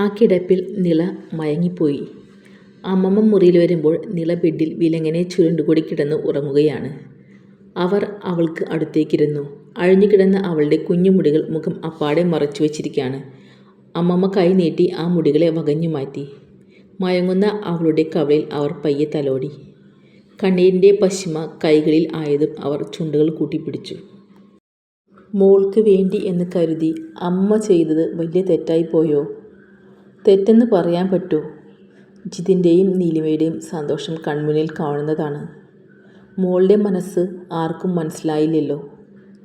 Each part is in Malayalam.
ആ കിടപ്പിൽ നില മയങ്ങിപ്പോയി. അമ്മമ്മ മുറിയിൽ വരുമ്പോൾ നില ബെഡിൽ വിലങ്ങനെ ചുരുണ്ടുകൂടി കിടന്ന് ഉറങ്ങുകയാണ്. അവർ അവൾക്ക് അടുത്തേക്കിരുന്നു. അഴിഞ്ഞുകിടന്ന അവളുടെ കുഞ്ഞുമുടികൾ മുഖം അപ്പാടെ മറച്ചു വച്ചിരിക്കുകയാണ് അമ്മമ്മ കൈ നീട്ടി ആ മുടികളെ വകഞ്ഞു മാറ്റി മയങ്ങുന്ന അവളുടെ കവളിൽ അവർ പയ്യെ തലോടി. കണ്ണീരിന്റെ പശിമ കൈകളിൽ ആയതും അവർ ചുണ്ടുകൾ കൂട്ടിപ്പിടിച്ചു. മോൾക്ക് വേണ്ടി എന്ന് കരുതി അമ്മ ചെയ്തത് വലിയ തെറ്റായിപ്പോയോ? തെറ്റെന്ന് പറയാൻ പറ്റോ? ജിതിന്റെയും നീലിമയുടെയും സന്തോഷം കൺമുന്നിൽ കാണുന്നതാണ്. മോളുടെ മനസ്സ് ആർക്കും മനസ്സിലായില്ലല്ലോ.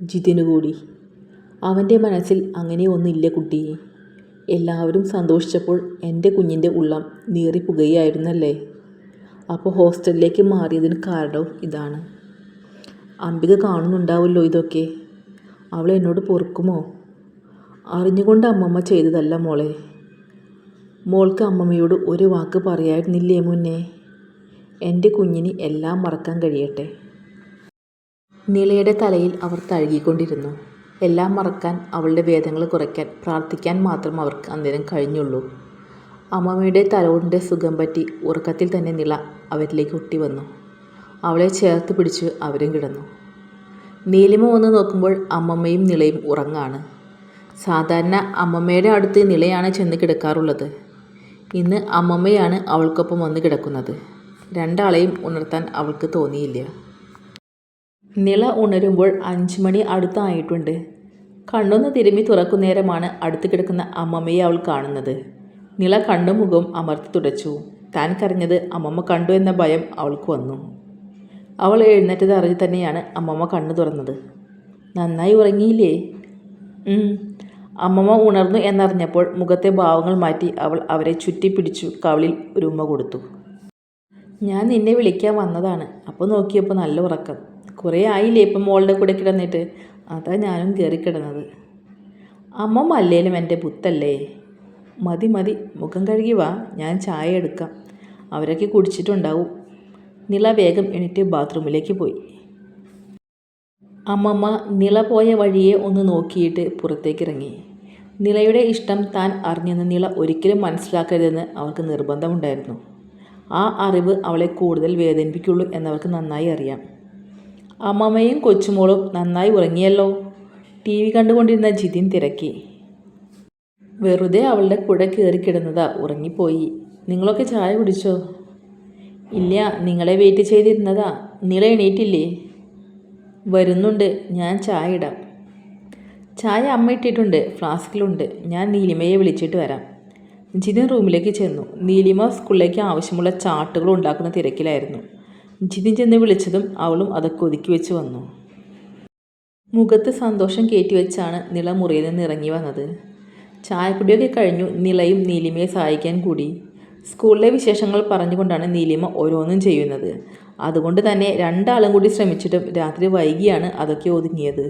ജിതിനു കൂടി. അവന്റെ മനസ്സിൽ അങ്ങനെ ഒന്നില്ല കുട്ടിയെ എല്ലാവരും സന്തോഷിച്ചപ്പോൾ എന്റെ കുഞ്ഞിന്റെ ഉള്ളം നീറിപ്പുകയായിരുന്നല്ലേ. അപ്പോൾ ഹോസ്റ്റലിലേക്ക് മാറിയതിന് കാരണവും ഇതാണ്. അംബിക കാണുന്നുണ്ടാവുമല്ലോ ഇതൊക്കെ. അവൾ എന്നോട് പൊറുക്കുമോ? അറിഞ്ഞുകൊണ്ട് അമ്മമ്മ ചെയ്തതല്ല മോളെ. മോൾക്ക് അമ്മമ്മയോട് ഒരു വാക്ക് പറയായിരുന്നില്ലേ മുന്നേ? എന്റെ കുഞ്ഞിന് എല്ലാം മറക്കാൻ കഴിയട്ടെ. നിലയുടെ തലയിൽ അവർ തഴുകിക്കൊണ്ടിരുന്നു. എല്ലാം മറക്കാൻ, അവളുടെ വേദങ്ങൾ കുറയ്ക്കാൻ പ്രാർത്ഥിക്കാൻ മാത്രം അവർക്ക് അന്നേരം കഴിഞ്ഞുള്ളൂ. അമ്മമ്മയുടെ തലോടിന്റെ സുഖം പറ്റി ഉറക്കത്തിൽ തന്നെ നില അവരിലേക്ക് ഒട്ടി വന്നു അവളെ ചേർത്ത് പിടിച്ച് അവരും കിടന്നു. നീലിമ വന്ന് നോക്കുമ്പോൾ അമ്മമ്മയും നിളയും ഉറങ്ങാണ്. സാധാരണ അമ്മമ്മയുടെ അടുത്ത് നിളയാണ് ചെന്ന് കിടക്കാറുള്ളത്. ഇന്ന് അമ്മമ്മയാണ് അവൾക്കൊപ്പം വന്ന് കിടക്കുന്നത്. രണ്ടാളെയും ഉണർത്താൻ അവൾക്ക് തോന്നിയില്ല. നില ഉണരുമ്പോൾ അഞ്ച് മണി അടുത്തായിട്ടുണ്ട്. കണ്ണൊന്ന് തിരുമ്മി തുറക്കുന്നേരമാണ് അടുത്ത് കിടക്കുന്ന അമ്മമ്മയെ അവൾ കാണുന്നത്. നില കണ്ണും മുഖവും അമർത്തി തുടച്ചു. താൻ കരഞ്ഞത് അമ്മമ്മ കണ്ടു എന്ന ഭയം അവൾക്ക് വന്നു. അവൾ എഴുന്നേറ്റത് അറിഞ്ഞ് തന്നെയാണ് അമ്മമ്മ കണ്ണു തുറന്നത്. നന്നായി ഉറങ്ങിയില്ലേ? അമ്മമ്മ ഉണർന്നു എന്നറിഞ്ഞപ്പോൾ മുഖത്തെ ഭാവങ്ങൾ മാറ്റി അവൾ അവരെ ചുറ്റിപ്പിടിച്ചു കവളിൽ ഒരു ഉമ്മ കൊടുത്തു. ഞാൻ നിന്നെ വിളിക്കാൻ വന്നതാണ്. അപ്പോൾ നോക്കിയപ്പോൾ നല്ല ഉറക്കം. കുറേ ആയില്ലേ ഇപ്പം മോളുടെ കൂടെ കിടന്നിട്ട്. അതാ ഞാനും കയറിക്കിടന്നത് അമ്മമ്മ അല്ലേലും എന്റെ പുത്തല്ലേ. മതി മതി മുഖം കഴുകി വാ ഞാൻ ചായ എടുക്കാം. അവരൊക്കെ കുടിച്ചിട്ടുണ്ടാവും. നിള വേഗം എണീറ്റ് ബാത്റൂമിലേക്ക് പോയി. അമ്മമ്മ നില പോയ വഴിയെ ഒന്ന് നോക്കിയിട്ട് പുറത്തേക്കിറങ്ങി. നിലയുടെ ഇഷ്ടം താൻ അറിഞ്ഞെന്ന് നില ഒരിക്കലും മനസ്സിലാക്കരുതെന്ന് അവൾക്ക് നിർബന്ധമുണ്ടായിരുന്നു. ആ അറിവ് അവളെ കൂടുതൽ വേദനിപ്പിക്കുള്ളൂ എന്നവർക്ക് നന്നായി അറിയാം. അമ്മമ്മയും കൊച്ചുമോളും നന്നായി ഉറങ്ങിയല്ലോ. ടി വി കണ്ടുകൊണ്ടിരുന്ന ജിതിൻ തിരക്കി. വെറുതെ അവളുടെ കൂടെ കിടന്നതാ ഉറങ്ങിപ്പോയി. നിങ്ങളൊക്കെ ചായ കുടിച്ചോ? ഇല്ല നിങ്ങളെ വെയിറ്റ് ചെയ്തിരുന്നതാ. നില എണീറ്റില്ലേ? വരുന്നുണ്ട് ഞാൻ ചായ ഇടാം. ചായ അമ്മ ഇട്ടിട്ടുണ്ട് ഫ്ലാസ്കിലുണ്ട്. ഞാൻ നീലിമയെ വിളിച്ചിട്ട് വരാം. ജിതിൻ റൂമിലേക്ക് ചെന്നു. നീലിമ സ്കൂളിലേക്ക് ആവശ്യമുള്ള ചാട്ടുകൾ ഉണ്ടാക്കുന്ന തിരക്കിലായിരുന്നു. ജിതിൻ ചെന്ന് വിളിച്ചതും അവളും അതൊക്കെ ഒതുക്കിവെച്ച് വന്നു. മുഖത്ത് സന്തോഷം കയറ്റിവെച്ചാണ് നിള മുറിയിൽ നിന്ന് ഇറങ്ങി വന്നത്. ചായക്കുടിയൊക്കെ കഴിഞ്ഞു നിളയും നീലിമയെ സഹായിക്കാൻ കൂടി. സ്കൂളിലെ വിശേഷങ്ങൾ പറഞ്ഞുകൊണ്ടാണ് നീലിമ ഓരോന്നും ചെയ്യുന്നത്. അതുകൊണ്ട് തന്നെ രണ്ടാളും കൂടി ശ്രമിച്ചിട്ടും രാത്രി വൈകിയാണ് അതൊക്കെ ഒതുങ്ങിയത്.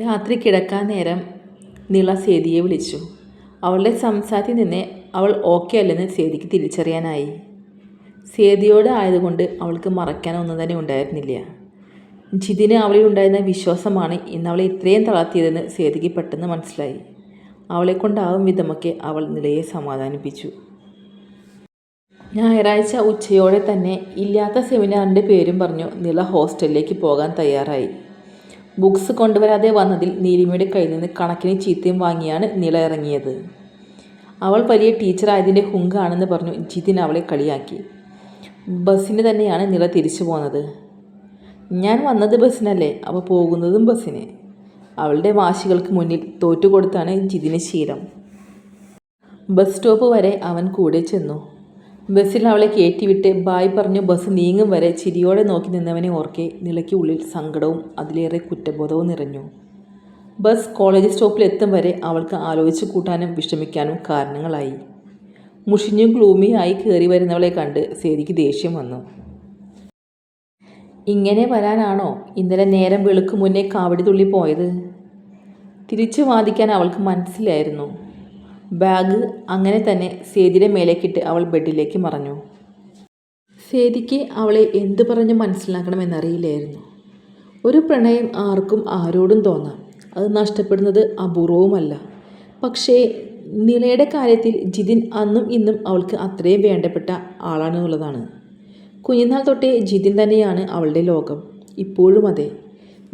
രാത്രി കിടക്കാൻ നേരം നീള സേതിയെ വിളിച്ചു. അവളുടെ സംസാരത്തിൽ നിന്ന് അവൾ ഓക്കെ അല്ലെന്ന് സേതിക്ക് തിരിച്ചറിയാനായി. സേതിയോട് ആയതുകൊണ്ട് അവൾക്ക് മറയ്ക്കാൻ ഒന്നും തന്നെ ഉണ്ടായിരുന്നില്ല. ജിതിന് അവളിൽ ഉണ്ടായിരുന്ന വിശ്വാസമാണ് ഇന്ന് അവളെ ഇത്രയും തളർത്തിയതെന്ന് സേതിക്ക് പെട്ടെന്ന് മനസ്സിലായി. അവളെക്കൊണ്ടാവും വിധമൊക്കെ അവൾ നിലയെ സമാധാനിപ്പിച്ചു. ഞായറാഴ്ച ഉച്ചയോടെ തന്നെ ഇല്ലാത്ത സെമിനാറിന്റെ പേരും പറഞ്ഞു നില ഹോസ്റ്റലിലേക്ക് പോകാൻ തയ്യാറായി. ബുക്സ് കൊണ്ടുവരാതെ വന്നതിൽ നീലിമയുടെ കയ്യിൽ നിന്ന് കണക്കിന് ചീത്തയും വാങ്ങിയാണ് നില ഇറങ്ങിയത്. അവൾ വലിയ ടീച്ചറായതിന്റെ ഹുങ്കാണെന്ന് പറഞ്ഞു ജിതിൻ അവളെ കളിയാക്കി. ബസ്സിന് തന്നെയാണ് നില തിരിച്ചു പോന്നത്. ഞാൻ വന്നത് ബസ്സിനല്ലേ അപ്പോൾ പോകുന്നതും ബസ്സിന് അവളുടെ വാശികൾക്ക് മുന്നിൽ തോറ്റുകൊടുത്താണ് ജിതിന് ശീലം. ബസ് സ്റ്റോപ്പ് വരെ അവൻ കൂടെ ചെന്നു. ബസിൽ അവളെ കയറ്റിവിട്ട് ബായ് പറഞ്ഞു ബസ് നീങ്ങും വരെ ചിരിയോടെ നോക്കി നിന്നവനെ ഓർക്കെ നിലയ്ക്ക് ഉള്ളിൽ സങ്കടവും അതിലേറെ കുറ്റബോധവും നിറഞ്ഞു. ബസ് കോളേജ് സ്റ്റോപ്പിൽ എത്തും വരെ അവൾക്ക് ആലോചിച്ച് കൂട്ടാനും വിഷമിക്കാനും കാരണങ്ങളായി. മുഷിഞ്ഞും ഗ്ലൂമിയായി കയറി വരുന്നവളെ കണ്ട് സേതിക്ക് ദേഷ്യം വന്നു. ഇങ്ങനെ വരാനാണോ ഇന്നലെ നേരം വെളുക്കു മുന്നേ കാവടി തുള്ളി പോയത്? തിരിച്ചു വാദിക്കാൻ അവൾക്ക് മനസ്സിലായിരുന്നു. ബാഗ് അങ്ങനെ തന്നെ സേതിയുടെ മേലേക്കിട്ട് അവൾ ബെഡിലേക്ക് മറഞ്ഞു. സേതിക്ക് അവളെ എന്തു പറഞ്ഞ് മനസ്സിലാക്കണമെന്നറിയില്ലായിരുന്നു. ഒരു പ്രണയം ആർക്കും ആരോടും തോന്നാം. അത് നഷ്ടപ്പെടുന്നത് അപൂർവവുമല്ല. പക്ഷേ നിലയുടെ കാര്യത്തിൽ ജിതിൻ അന്നും ഇന്നും അവൾക്ക് അത്രയും വേണ്ടപ്പെട്ട ആളാണെന്നുള്ളതാണ് കുഞ്ഞുനാൾ തൊട്ടേ ജിതിൻ തന്നെയാണ് അവളുടെ ലോകം ഇപ്പോഴും അതെ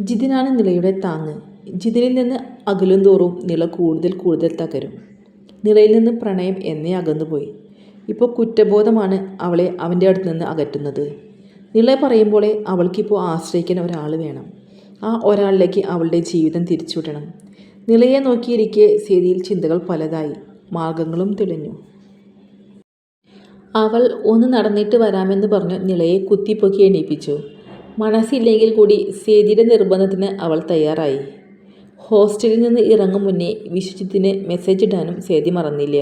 ജിതിനാണ് നിലയുടെ താങ്ങ് ജിതിനിൽ നിന്ന് അകലും തോറും നില കൂടുതൽ കൂടുതൽ തകരും നിലയിൽ നിന്ന് പ്രണയം എന്നേ അകന്നുപോയി. ഇപ്പോൾ കുറ്റബോധമാണ് അവളെ അവന്റെ അടുത്ത് നിന്ന് അകറ്റുന്നത്. നിള പറയുമ്പോളെ അവൾക്കിപ്പോൾ ആശ്രയിക്കാൻ ഒരാൾ വേണം. ആ ഒരാളിലേക്ക് അവളുടെ ജീവിതം തിരിച്ചുവിടണം. നിളയെ നോക്കിയിരിക്കെ സേതിയിൽ ചിന്തകൾ പലതായി. മാർഗങ്ങളും തെളിഞ്ഞു. അവൾ ഒന്ന് നടന്നിട്ട് വരാമെന്ന് പറഞ്ഞ് നിളയെ കുത്തിപ്പൊക്കി എണീപ്പിച്ചു. മനസ്സില്ലെങ്കിൽ കൂടി സേതിയുടെ നിർബന്ധത്തിന് അവൾ തയ്യാറായി. ഹോസ്റ്റലിൽ നിന്ന് ഇറങ്ങും മുന്നേ വിശ്വജിത്തിന് മെസ്സേജ് ഇടാനും സേതി മറന്നില്ല.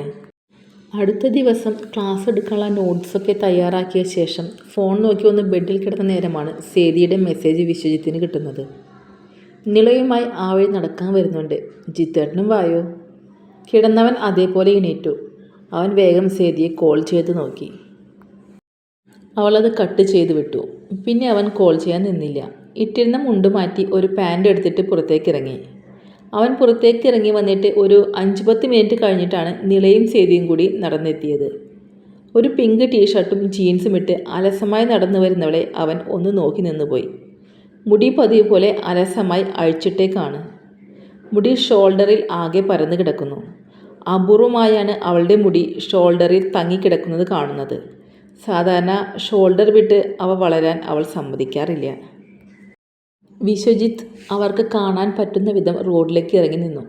അടുത്ത ദിവസം ക്ലാസ് എടുക്കാനുള്ള നോട്ട്സൊക്കെ തയ്യാറാക്കിയ ശേഷം ഫോൺ നോക്കി ഒന്ന് ബെഡിൽ കിടന്ന നേരമാണ് സേതിയുടെ മെസ്സേജ് വിശ്വജിത്തിന് കിട്ടുന്നത്. നിളയുമായി ആ വഴി നടക്കാൻ വരുന്നുണ്ട്. ജിത്തേട്ടനും വായോ? കിടന്നവൻ അതേപോലെ എണീറ്റു. അവൻ വേഗം സേതിയെ കോൾ ചെയ്ത് നോക്കി. അവളത് കട്ട് ചെയ്ത് വിട്ടു. പിന്നെ അവൻ കോൾ ചെയ്യാൻ നിന്നില്ല. ഇട്ടിരുന്ന മുണ്ട് മാറ്റി ഒരു പാന്റ് എടുത്തിട്ട് പുറത്തേക്ക് ഇറങ്ങി. അവൻ പുറത്തേക്ക് ഇറങ്ങി വന്നിട്ട് ഒരു അഞ്ച് പത്ത് മിനിറ്റ് കഴിഞ്ഞിട്ടാണ് നിളയും സേതിയും കൂടി നടന്നെത്തിയത്. ഒരു പിങ്ക് ടീഷർട്ടും ജീൻസും ഇട്ട് അലസമായി നടന്നു വരുന്നവളെ അവൻ ഒന്ന് നോക്കി നിന്നുപോയി. മുടി പതിവ് പോലെ അലസമായി അഴിച്ചിട്ടേക്കാണ്. മുടി ഷോൾഡറിൽ ആകെ പരന്നു കിടക്കുന്നു. അപൂർവമായാണ് അവളുടെ മുടി ഷോൾഡറിൽ തങ്ങിക്കിടക്കുന്നത് കാണുന്നത്. സാധാരണ ഷോൾഡർ വിട്ട് അവ വളരാൻ അവൾ സമ്മതിക്കാറില്ല. വിശ്വജിത്ത് അവർക്ക് കാണാൻ പറ്റുന്ന വിധം റോഡിലേക്ക് ഇറങ്ങി നിന്നു.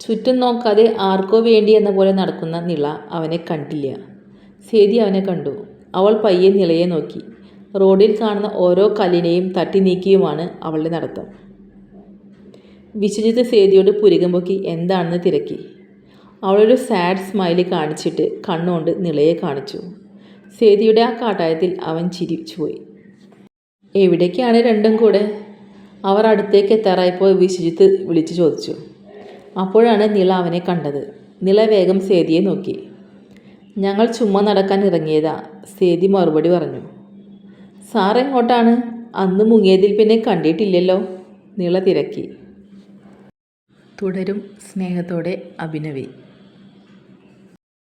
ചുറ്റും നോക്കാതെ ആർക്കോ വേണ്ടി എന്ന പോലെ നടക്കുന്ന നിള അവനെ കണ്ടില്ല. സേതി അവനെ കണ്ടു. അവൾ പയ്യെ നിളയെ നോക്കി. റോഡിൽ കാണുന്ന ഓരോ കല്ലിനെയും തട്ടി നീക്കിയുമാണ് അവളുടെ നടത്തം. വിശ്വജിത്ത് സേതിയോട് പുരികം പൊക്കി എന്താണെന്ന് തിരക്കി. അവളൊരു സാഡ് സ്മൈലി കാണിച്ചിട്ട് കണ്ണുകൊണ്ട് നിളയെ കാണിച്ചു. സേതിയുടെ ആ കാട്ടായത്തിൽ അവൻ ചിരിച്ചുപോയി. എവിടേക്കാണ് രണ്ടും കൂടെ? അവർ അടുത്തേക്ക് എത്താറായപ്പോൾ വിശ്വജിത്ത് വിളിച്ചു ചോദിച്ചു. അപ്പോഴാണ് നിള അവനെ കണ്ടത്. നിള വേഗം സേതിയെ നോക്കി. ഞങ്ങൾ ചുമ്മാ നടക്കാൻ ഇറങ്ങിയതാ സേതി മറുപടി പറഞ്ഞു. സാർ എങ്ങോട്ടാണ്? അന്ന് മുങ്ങിയതിൽ പിന്നെ കണ്ടിട്ടില്ലല്ലോ നിള തിരക്കി. തുടരും സ്നേഹത്തോടെ അഭിനവി.